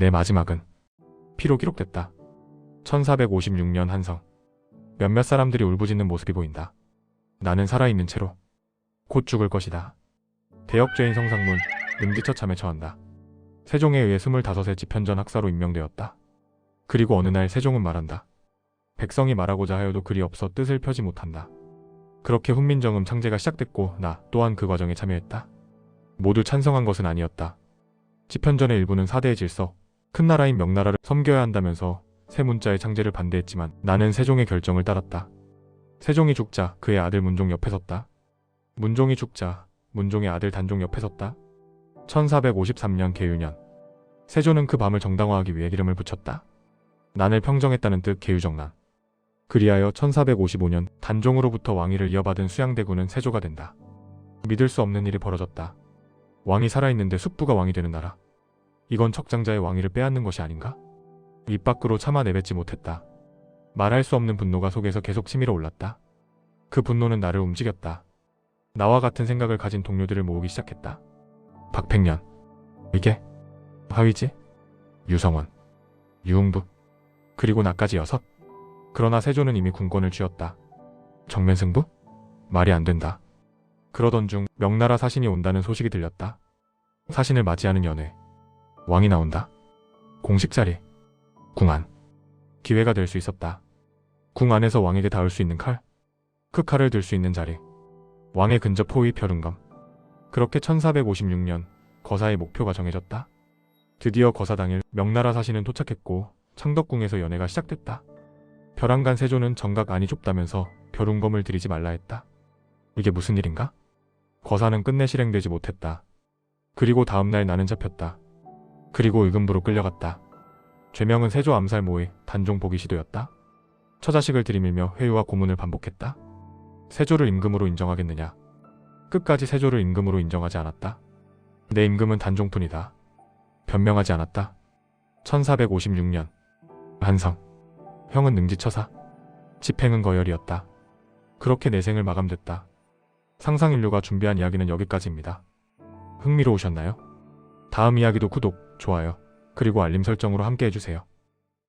내 마지막은 피로 기록됐다. 1456년 한성. 몇몇 사람들이 울부짖는 모습이 보인다. 나는 살아있는 채로 곧 죽을 것이다. 대역죄인 성상문 능지처참에 처한다. 세종에 의해 25세 집현전 학사로 임명되었다. 그리고 어느 날 세종은 말한다. 백성이 말하고자 하여도 글이 없어 뜻을 펴지 못한다. 그렇게 훈민정음 창제가 시작됐고 나 또한 그 과정에 참여했다. 모두 찬성한 것은 아니었다. 집현전의 일부는 사대의 질서, 큰 나라인 명나라를 섬겨야 한다면서 새 문자의 창제를 반대했지만 나는 세종의 결정을 따랐다. 세종이 죽자 그의 아들 문종 옆에 섰다. 문종이 죽자 문종의 아들 단종 옆에 섰다. 1453년 개유년 세조는 그 밤을 정당화하기 위해 기름을 붙였다. 난을 평정했다는 뜻 개유정난. 그리하여 1455년 단종으로부터 왕위를 이어받은 수양대군은 세조가 된다. 믿을 수 없는 일이 벌어졌다. 왕이 살아있는데 숙부가 왕이 되는 나라. 이건 척장자의 왕위를 빼앗는 것이 아닌가? 입 밖으로 차마 내뱉지 못했다. 말할 수 없는 분노가 속에서 계속 치밀어 올랐다. 그 분노는 나를 움직였다. 나와 같은 생각을 가진 동료들을 모으기 시작했다. 박팽년, 이게 화위지, 유성원, 유흥부, 그리고 나까지 여섯. 그러나 세조는 이미 군권을 쥐었다. 정면승부? 말이 안 된다. 그러던 중 명나라 사신이 온다는 소식이 들렸다. 사신을 맞이하는 연회. 왕이 나온다. 공식 자리. 궁안. 기회가 될 수 있었다. 궁 안에서 왕에게 닿을 수 있는 칼. 그 칼을 들 수 있는 자리. 왕의 근접 호위 벼른감. 그렇게 1456년 거사의 목표가 정해졌다. 드디어 거사 당일 명나라 사신은 도착했고 창덕궁에서 연회가 시작됐다. 벼랑간 세조는 정각 안이 좁다면서 벼룬검을 들이지 말라 했다. 이게 무슨 일인가? 거사는 끝내 실행되지 못했다. 그리고 다음날 나는 잡혔다. 그리고 의금부로 끌려갔다. 죄명은 세조 암살 모의 단종 보기 시도였다. 처자식을 들이밀며 회유와 고문을 반복했다. 세조를 임금으로 인정하겠느냐? 끝까지 세조를 임금으로 인정하지 않았다. 내 임금은 단종뿐이다. 변명하지 않았다. 1456년 한성 형은 능지처사 집행은 거열이었다. 그렇게 내 생을 마감됐다. 상상인류가 준비한 이야기는 여기까지입니다. 흥미로우셨나요? 다음 이야기도 구독, 좋아요, 그리고 알림 설정으로 함께 해주세요.